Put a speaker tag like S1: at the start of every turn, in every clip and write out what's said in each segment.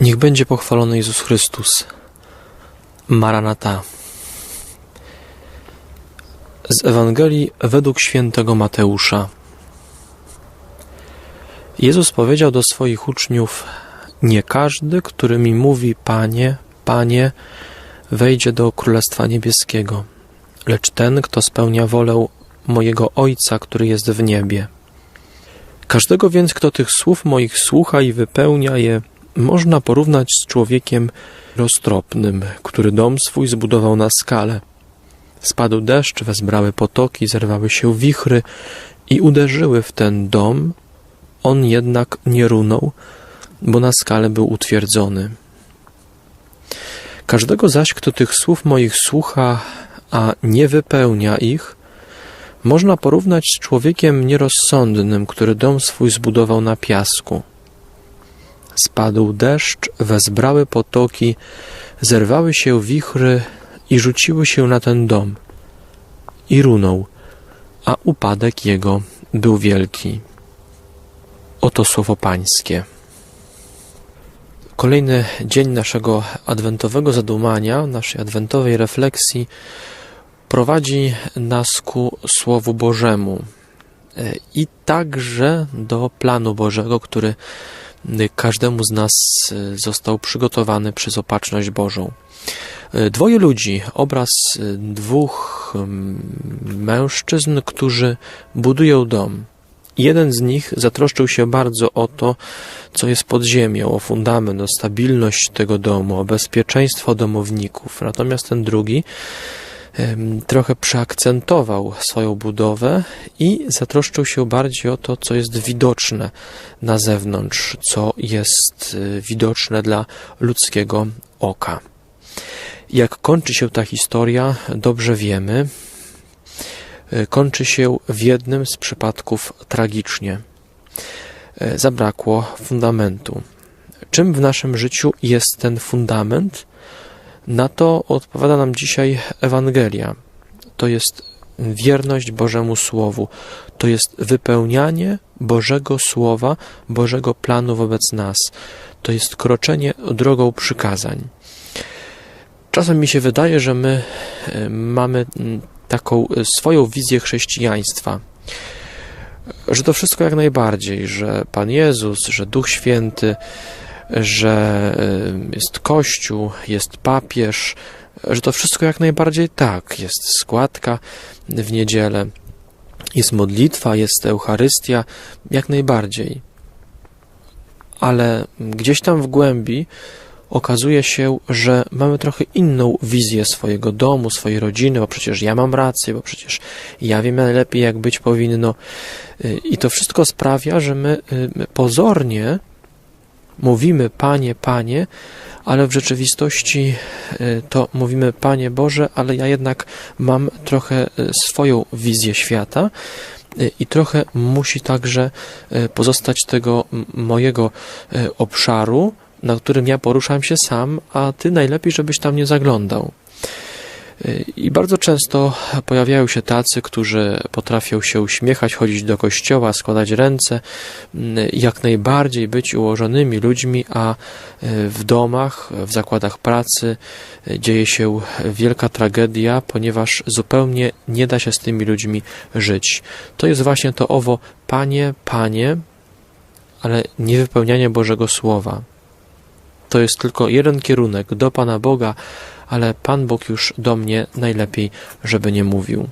S1: Niech będzie pochwalony Jezus Chrystus. Maranata. Z Ewangelii według świętego Mateusza. Jezus powiedział do swoich uczniów: Nie każdy, który mi mówi: Panie, Panie, wejdzie do Królestwa Niebieskiego, lecz ten, kto spełnia wolę mojego Ojca, który jest w niebie. Każdego więc, kto tych słów moich słucha i wypełnia je, można porównać z człowiekiem roztropnym, który dom swój zbudował na skale. Spadł deszcz, wezbrały potoki, zerwały się wichry i uderzyły w ten dom. On jednak nie runął, bo na skale był utwierdzony. Każdego zaś, kto tych słów moich słucha, a nie wypełnia ich, można porównać z człowiekiem nierozsądnym, który dom swój zbudował na piasku. Spadł deszcz, wezbrały potoki, zerwały się wichry i rzuciły się na ten dom. I runął, a upadek jego był wielki. Oto słowo Pańskie. Kolejny dzień naszego adwentowego zadumania, naszej adwentowej refleksji prowadzi nas ku Słowu Bożemu i także do planu Bożego, który każdemu z nas został przygotowany przez opatrzność Bożą. Dwoje ludzi, obraz dwóch mężczyzn, którzy budują dom. Jeden z nich zatroszczył się bardzo o to, co jest pod ziemią, o fundament, o stabilność tego domu, o bezpieczeństwo domowników. Natomiast ten drugi trochę przeakcentował swoją budowę i zatroszczył się bardziej o to, co jest widoczne na zewnątrz, co jest y, widoczne dla ludzkiego oka. Jak kończy się ta historia, dobrze wiemy. Y, kończy się w jednym z przypadków tragicznie. Y, zabrakło fundamentu. Czym w naszym życiu jest ten fundament? Na to odpowiada nam dzisiaj Ewangelia. To jest wierność Bożemu Słowu. To jest wypełnianie Bożego Słowa, Bożego planu wobec nas. To jest kroczenie drogą przykazań. Czasem mi się wydaje, że my e, mamy taką swoją wizję chrześcijaństwa, że to wszystko jak najbardziej, że Pan Jezus, że Duch Święty, że y, jest kościół, jest papież, że to wszystko jak najbardziej tak. Jest składka w niedzielę, jest modlitwa, jest Eucharystia, jak najbardziej. Ale gdzieś tam w głębi okazuje się, że mamy trochę inną wizję swojego domu, swojej rodziny, bo przecież ja mam rację, bo przecież ja wiem najlepiej, jak być powinno. Y, I to wszystko sprawia, że my y, pozornie mówimy Panie, Panie, ale w rzeczywistości e, to mówimy Panie Boże, ale ja jednak mam trochę e, swoją wizję świata e, i trochę musi także pozostać tego mojego obszaru, na którym ja poruszam się sam, a Ty najlepiej, żebyś tam nie zaglądał. I bardzo często pojawiają się tacy, którzy potrafią się uśmiechać, chodzić do kościoła, składać ręce, mm, jak najbardziej być ułożonymi ludźmi, a e, w domach, w zakładach pracy e, dzieje się wielka tragedia, ponieważ zupełnie nie da się z tymi ludźmi żyć. To jest właśnie to owo Panie, Panie, ale nie wypełnianie Bożego Słowa. To jest tylko jeden kierunek do Pana Boga, ale Pan Bóg już do mnie najlepiej, żeby nie mówił.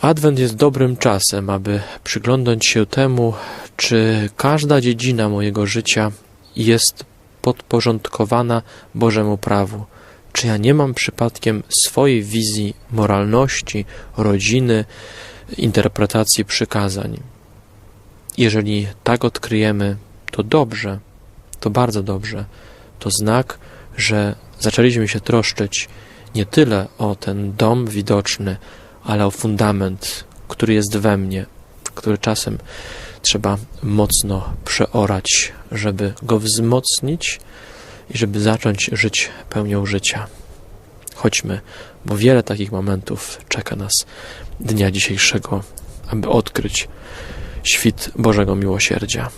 S1: Adwent jest dobrym czasem, aby przyglądać się temu, czy każda dziedzina mojego życia jest podporządkowana Bożemu prawu. Czy ja nie mam przypadkiem swojej wizji moralności, rodziny, interpretacji przykazań. Jeżeli tak odkryjemy, to dobrze, to bardzo dobrze. To znak, że zaczęliśmy się troszczyć nie tyle o ten dom widoczny, ale o fundament, który jest we mnie, który czasem trzeba mocno przeorać, żeby go wzmocnić i żeby zacząć żyć pełnią życia. Chodźmy, bo wiele takich momentów czeka nas dnia dzisiejszego, aby odkryć świt Bożego Miłosierdzia.